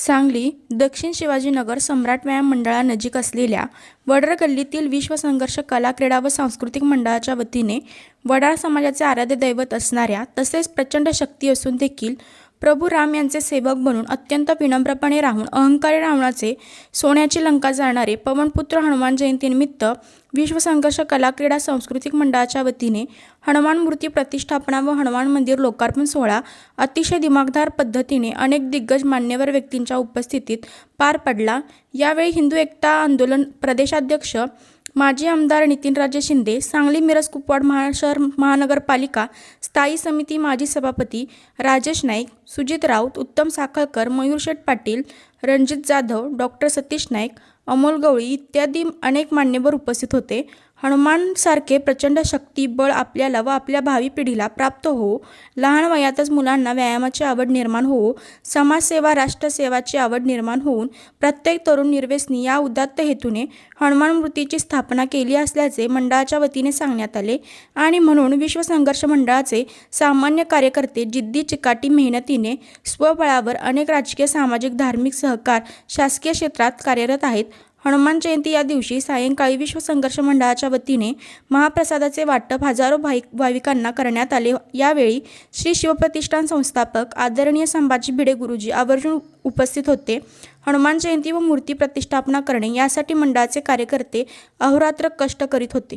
सांगली दक्षिण शिवाजीनगर सम्राट व्यायाम मंडळानजीक असलेल्या वडर गल्लीतील विश्वसंघर्ष कला क्रीडा व सांस्कृतिक मंडळाच्या वतीने वडार समाजाचे आराध्य दैवत असणाऱ्या तसेच प्रचंड शक्ती असून देखील प्रभू राम यांचे सेवक बनून अत्यंत विनम्रपणे राहून अहंकारी रावणाचे सोन्याची लंका जाणारे पवनपुत्र हनुमान जयंतीनिमित्त विश्वसंघर्ष कला क्रीडा सांस्कृतिक मंडळाच्या वतीने हनुमान मूर्ती प्रतिष्ठापना व हनुमान मंदिर लोकार्पण सोहळा अतिशय दिमागदार पद्धतीने अनेक दिग्गज मान्यवर व्यक्तींच्या उपस्थितीत पार पडला. यावेळी हिंदू एकता आंदोलन प्रदेशाध्यक्ष माजी आमदार नितीनराजे शिंदे सांगली मिरज कुपवाड महाशहर महानगरपालिका स्थायी समिती माजी सभापती राजेश नाईक सुजित राऊत उत्तम साखळकर मयूर शेठ पाटील रणजित जाधव डॉक्टर सतीश नाईक अमोल गवळी इत्यादी अनेक मान्यवर उपस्थित होते. हनुमानसारखे प्रचंड शक्ती बळ आपल्याला व आपल्या भावी पिढीला प्राप्त हो. लहान वयातच मुलांना व्यायामाची आवड निर्माण हो. समाजसेवा राष्ट्रसेवाची आवड निर्माण होऊन प्रत्येक तरुण निर्वेसनी या उदात्त हेतूने हनुमान मूर्तीची स्थापना केली असल्याचे मंडळाच्या वतीने सांगण्यात आले आणि म्हणून विश्वसंघर्ष मंडळाचे सामान्य कार्यकर्ते जिद्दी चिकाटी मेहनतीने स्वबळावर अनेक राजकीय सामाजिक धार्मिक सहकार शासकीय क्षेत्रात कार्यरत आहेत. हनुमान जयंती या दिवशी सायंकाळी विश्व संघर्ष मंडळाच्या वतीने महाप्रसादाचे वाटप हजारो भाई भाविकांना करण्यात आले. यावेळी श्री शिवप्रतिष्ठान संस्थापक आदरणीय संभाजी भिडे गुरुजी आवर्जून उपस्थित होते. हनुमान जयंती व मूर्ती प्रतिष्ठापना करणे यासाठी मंडळाचे कार्यकर्ते अहोरात्र कष्ट करीत होते.